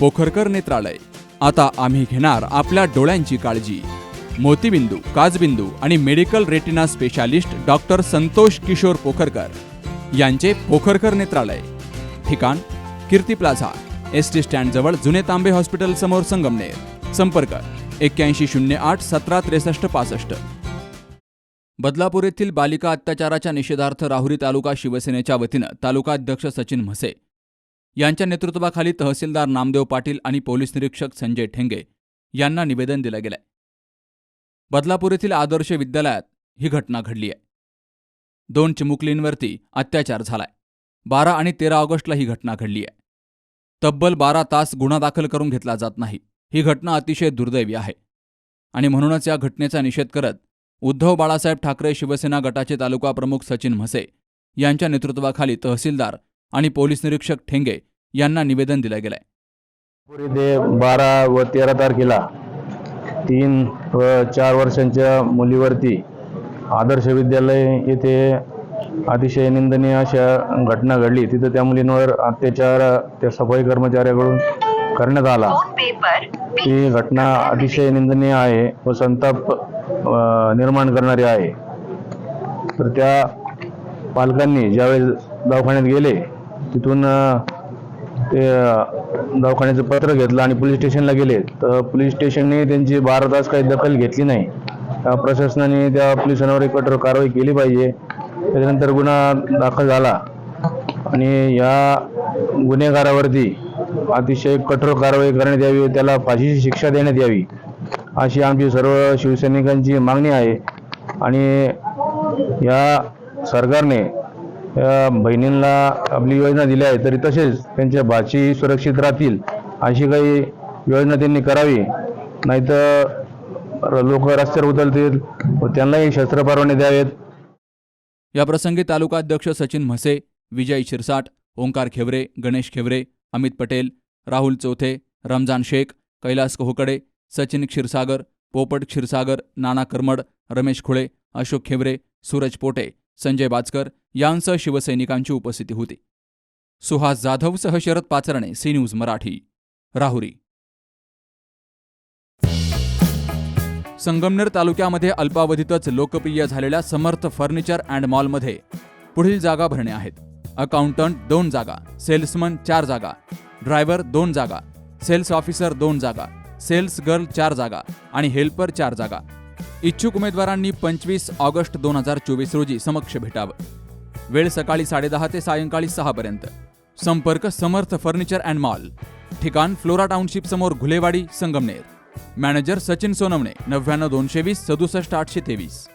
पोखरकर नेत्रालय. आता आम्ही घेणार आपल्या डोळ्यांची काळजी. मोतीबिंदू काजबिंदू आणि medical retina specialist doctor Santosh Kishor Pokharkar यांचे पोखरकर नेत्रालय. ठिकाण कीर्ती प्लाझा एस टी स्टँडजवळ जुने तांबे हॉस्पिटल समोर संगमनेर. संपर्क एक्क्याऐंशी शून्य आठ सतरा त्रेसष्ट पासष्ट. बदलापूर येथील बालिका अत्याचाराच्या निषेधार्थ राहुरी तालुका शिवसेनेच्या वतीनं तालुकाध्यक्ष सचिन म्हसे यांच्या नेतृत्वाखाली तहसीलदार नामदेव पाटील आणि पोलीस निरीक्षक संजय ठेंगे यांना निवेदन दिलं गेलंय. बदलापूर येथील आदर्श विद्यालयात ही घटना घडली आहे. दोन चिमुकलींवरती अत्याचार झालाय. बारा आणि तेरा ऑगस्टला ही घटना घडली आहे. तब्बल बारा तास गुन्हा दाखल करून घेतला जात नाही. ही घटना अतिशय दुर्दैवी आहे. आणि म्हणूनच या घटनेचा निषेध करत उद्धव बाळासाहेब ठाकरे शिवसेना गटाचे तालुका प्रमुख सचिन म्हसे यांच्या नेतृत्वाखाली तहसीलदार आणि पोलीस निरीक्षक ठेंगे यांना निवेदन दिलं गेलंय. ते बारा व तेरा तारखेला तीन व चार वर्षांच्या मुलीवरती आदर्श विद्यालय येथे अतिशय निंदनीय अशा घटना घडली. तिथं त्या मुलींवर अत्याचार त्या सफाई कर्मचाऱ्याकडून करण्यात आला. ही घटना अतिशय निंदनीय आहे व संताप निर्माण करणारी आहे. तर त्या पालकांनी ज्यावेळेस दवाखान्यात गेले तिथून ते दवाखान्याचं पत्र घेतलं आणि पोलीस स्टेशनला गेले. तर पोलीस स्टेशनने त्यांची बारा तास काही दखल घेतली नाही. त्या प्रशासनाने त्या पोलिसांवर एक कठोर कारवाई केली पाहिजे. त्याच्यानंतर गुन्हा दाखल झाला. आणि या गुन्हेगारावरती अतिशय कठोर कारवाई करण्यात यावी त्याला फाशीची शिक्षा देण्यात यावी अशी आमची सर्व शिवसैनिकांची मागणी आहे. आणि या सरकारने बहिणींना आपली योजना दिली आहे तरी तसेच त्यांच्या भाची सुरक्षित राहतील अशी काही योजना त्यांनी करावी. नाहीतर लोक रस्त्यावर उतरतील व त्यांनाही शस्त्र परवाने द्यावेत. याप्रसंगी तालुकाध्यक्ष सचिन म्हसे विजय शिरसाट ओंकार खेवरे गणेश खेवरे अमित पटेल राहुल चौथे रमजान शेख कैलास कोहकडे सचिन क्षीरसागर पोपट क्षीरसागर नाना करमड रमेश खुळे अशोक खेवरे सूरज पोटे संजय बाचकर यांसह शिवसैनिकांची उपस्थिती होती. सुहास जाधवसह शरद पाचरणे सी न्यूज मराठी राहुरी. संगमनेर तालुक्यामध्ये अल्पावधीतच लोकप्रिय झालेल्या समर्थ फर्निचर अँड मॉलमध्ये पुढील जागा भरणे आहेत. अकाउंटंट दोन जागा सेल्समन चार जागा ड्रायव्हर दोन जागा सेल्स ऑफिसर दोन जागा सेल्स गर्ल चार जागा आणि हेल्पर चार जागा. इच्छुक उमेदवारांनी पंचवीस ऑगस्ट दोन हजार चोवीस रोजी समक्ष भेटावं. वेळ सकाळी साडेदहा ते सायंकाळी सहापर्यंत संपर्क समर्थ फर्निचर अँड मॉल. ठिकाण फ्लोरा टाउनशिप समोर घुलेवाडी संगमनेर. मॅनेजर सचिन सोनवणे नव्याण्णव दोनशे वीस सदुसष्ट आठशे तेवीस.